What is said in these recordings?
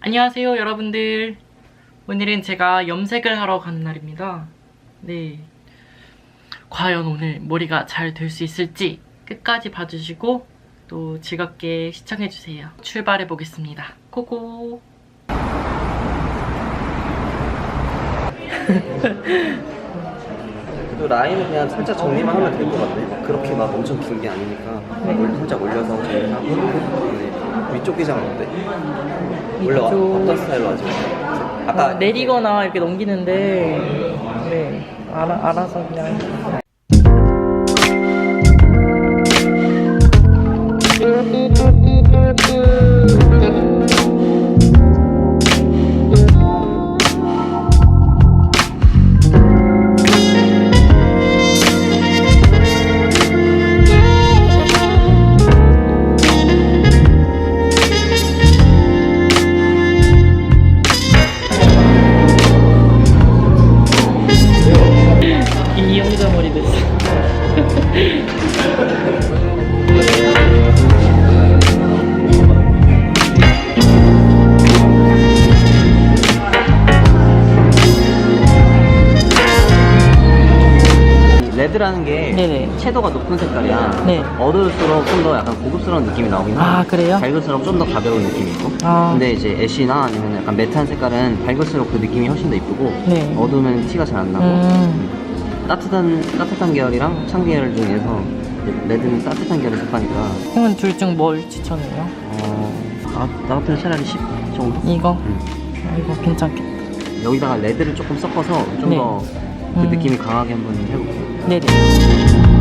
안녕하세요 여러분들. 오늘은 제가 염색을 하러 가는 날입니다. 네. 과연 오늘 머리가 잘 될 수 있을지 끝까지 봐주시고 또 즐겁게 시청해주세요. 출발해 보겠습니다. 고고! 또 라인은 그냥 살짝 정리만 하면 될 것 같네. 그렇게 막 엄청 긴 게 아니니까. 올- 살짝 올려서 정리하고. 네. 위쪽 기장은 어때? 원래. 어떤 스타일로 하지? 아까 내리거나 이렇게 넘기는데 네 알아, 알아서 그냥 레드라는 게 네네. 채도가 높은 색깔이야. 네. 어두울수록 좀 더 약간 고급스러운 느낌이 나오긴 해. 아, 그래요? 밝을수록 좀 더 가벼운 느낌이 있고. 아. 근데 이제 애쉬나 아니면 약간 매트한 색깔은 밝을수록 그 느낌이 훨씬 더 이쁘고 네. 어두우면 티가 잘 안 나고 음. 음. 따뜻한 따뜻한 계열이랑 찬 계열 중에서 이제 레드는 따뜻한 계열에 속하니까 형은 둘 중 뭘 추천해요? 어, 나, 나 같으면 차라리 10 정도? 이거? 음. 아, 이거 괜찮겠다 여기다가 레드를 조금 섞어서 좀 네. 더 그 음. 느낌이 강하게 한번 해볼게요. 네네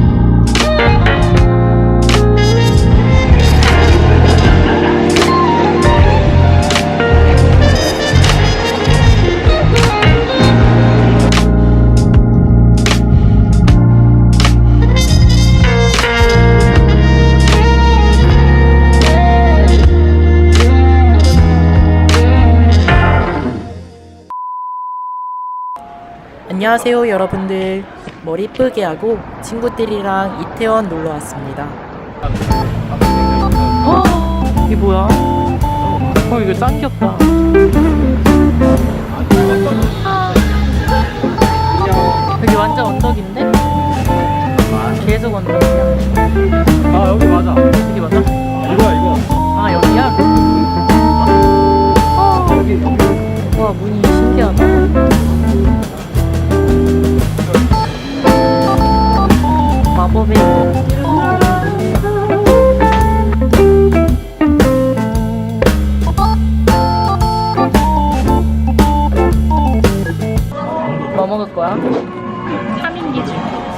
안녕하세요 여러분들 머리 이쁘게 하고 친구들이랑 이태원 놀러 왔습니다 어, 이게 뭐야? 어 이거 짱 귀엽다 여기 완전 언덕인데? 계속 언덕이야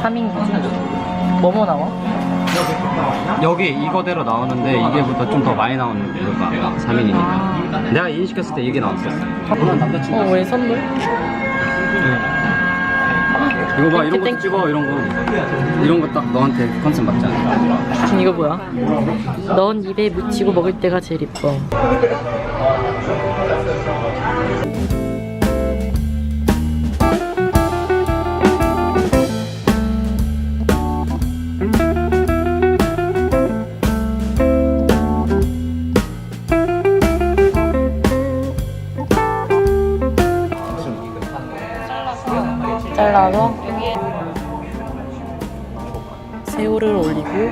3인기지 3인기지 뭐뭐 나와? 여기 이거대로 나오는데 이게부터 좀 더 많이 나오는 거가 3인이니까. 내가 인식했을 때 이게 나왔었어. 어 왜 선물? 이거 봐 이런 땡큐, 것도 찍어 이런 거. 이런 거 딱 너한테 컨셉 맞지 않아? 지금 이거 뭐야? 넌 입에 묻히고 먹을 때가 제일 이뻐. 잘라서 새우를 올리고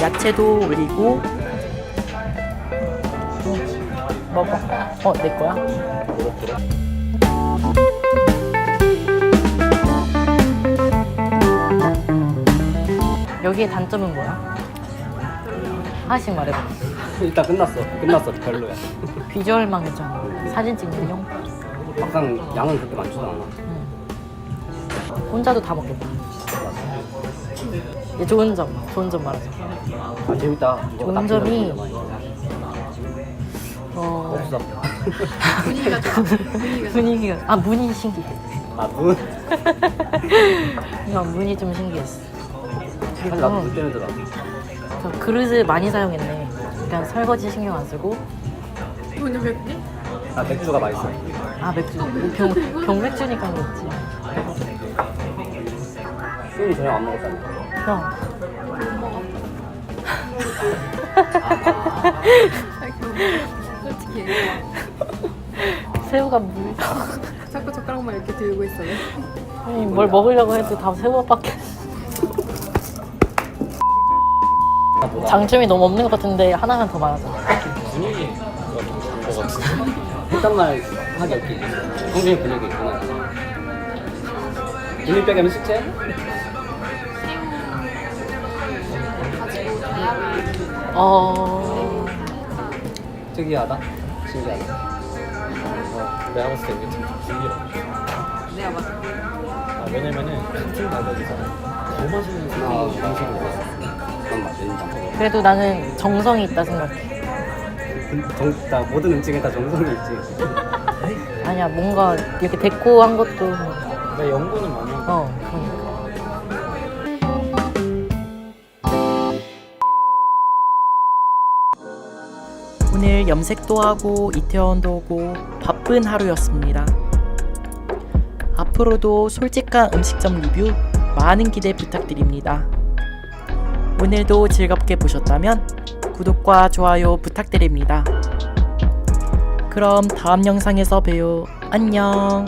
야채도 올리고 음, 먹어 어내 거야 여기의 단점은 뭐야? 하나씩 말해봐 일단 끝났어. 끝났어. 별로야. 비주얼만 괜찮아 사진 찍는 용 막상 양은 그렇게 많지도 않아. 응. 혼자도 다 먹겠다 얘 좋은 점 좋은 점 말하자 아 재밌다. 이거 좋은 딱 점이. 어 없어. 분위기가 좋아 분위기가 아 문이 신기해 아 문. 그냥 문이 좀 신기했어 사실 나도 문 때문에 들어. 저 그릇을 많이 사용했네 그냥 설거지 신경 안 쓰고 오늘 맵니? 아 맥주가 맛있어. 아 맥주 병, 병맥주니까 그렇지 술은 전혀 안 먹었다니까. 형 솔직히 새우가 물. 자꾸 젓가락만 이렇게 들고 있어요. 아니, 뭘 먹으려고 해도 다 새우밖에. 장점이 너무 없는 것 같은데 하나만 더 말하자. 분위기가 좋 은 것. 일단 말 하기 없기. 성준이 분위기 있구나. 분위기 빼기 하면 숙제? 가지고 다양한 어. 특이하다. 신기하다. 어, 내가 봤을 때 이게 좀 신기해. 내가 막 아, 왜냐면은 같은 가격이서 더 맛있는 아, 음식을 먹었어. 그런 맛이 인정. 그래도 나는 정성이 있다 생각해. 정, 다 모든 음식에 다 정성이 있지. 아니야, 뭔가 이렇게 데코한 것도. 내 연구는 많이 하고. 어, 그러니까. 오늘 염색도 하고 이태원도 오고 바쁜 하루였습니다. 앞으로도 솔직한 음식점 리뷰 많은 기대 부탁드립니다. 오늘도 즐겁게 보셨다면 구독과 좋아요 부탁드립니다. 그럼 다음 영상에서 봬요. 안녕.